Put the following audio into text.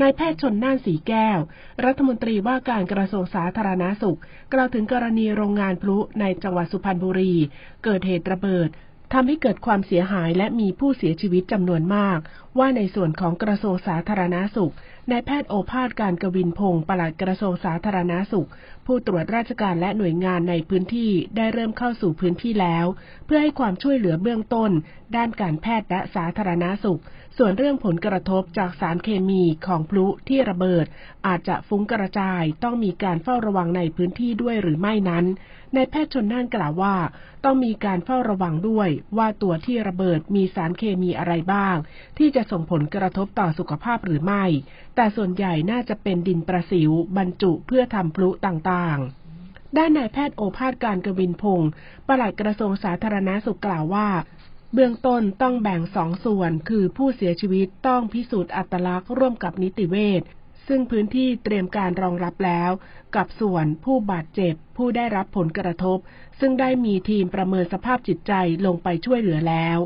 นายแพทย์ชนน่านสีแก้ว รัฐมนตรีว่าการกระทรวงสาธารณาสุข กล่าวถึงกรณีโรงงานพลุในจังหวัดสุพรรณบุรี เกิดเหตุระเบิด ทำให้เกิดความเสียหายและมีผู้เสียชีวิตจำนวนมาก ว่าในส่วนของกระทรวงสาธารณาสุขนายแพทย์โอภาสการกวินพงศ์ปลัดกระทรวงสาธารณาสุข ผู้ตรวจราชการและหน่วยงานในพื้นที่ได้เริ่มเข้าสู่พื้นที่แล้ว เพื่อให้ความช่วยเหลือเบื้องต้น ด้านการแพทย์และสาธารณาสุข ส่วนเรื่องผลกระทบจากสารเคมีของพลุที่ระเบิด อาจจะฟุ้งกระจายต้องมีการเฝ้าระวังในพื้นที่ด้วยหรือไม่นั้นนายแพทย์ชนน่านกล่าวว่า ต้องมีการเฝ้าระวังด้วยว่าตัวที่ระเบิดมีสารเคมีอะไรบ้าง ที่จะส่งผลกระทบต่อสุขภาพหรือไม่ แต่ส่วนใหญ่น่าจะเป็นดินประสิวบรรจุเพื่อทำพลุต่างๆด้านนายแพทย์โอภาสการกวินพงศ์ปลัดกระทรวงสาธารณาสุขกล่าวว่า เบื้องต้นต้องแบ่งสองส่วน คือผู้เสียชีวิตต้องพิสูจน์อัตลักษณ์ร่วมกับนิติเวช ซึ่งพื้นที่เตรียมการรองรับแล้ว กับส่วนผู้บาดเจ็บ ผู้ได้รับผลกระทบ ซึ่งได้มีทีมประเมินสภาพจิตใจลงไปช่วยเหลือแล้ว